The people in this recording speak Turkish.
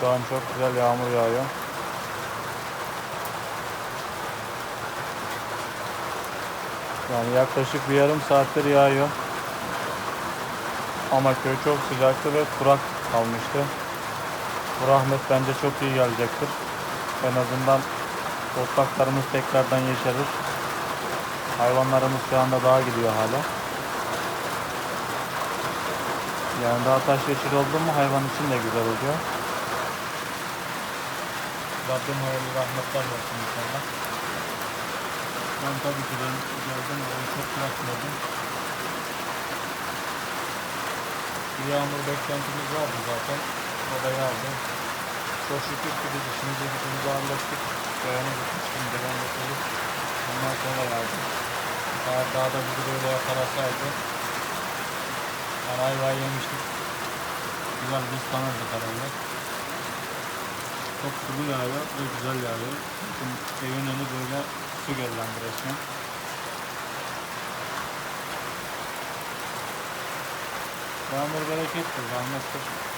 Şu an çok güzel yağmur yağıyor. Yani yaklaşık bir yarım saattir yağıyor. Ama köy çok sıcaktı ve kurak kalmıştı. Bu rahmet bence çok iyi gelecektir. En azından topraklarımız tekrardan yeşerir. Hayvanlarımız şu anda daha gidiyor hala. Yani daha taş yeşil oldu mu hayvan için de güzel oluyor. Rabbim hayırlı rahmetler versin inşallah. Ben tabii ki de geldim böyle çok bırakmadım. Bir yağmur beklentimiz vardı zaten. O da yağdı. Çok şükür ki biz işimizi gücümüzü hallettik. Köyene gitmiştim, devam getirdik. Ondan sonra yağdı. Eğer daha da bizi böyle yakalasaydı ayvayı yemiştik. Güzel biz tanırdık herhalde. Çok sulu yağıyor ve güzel yağıyor. Bakın evin önü böyle su göllendi resmen. Yağmur berekettir, rahmettir.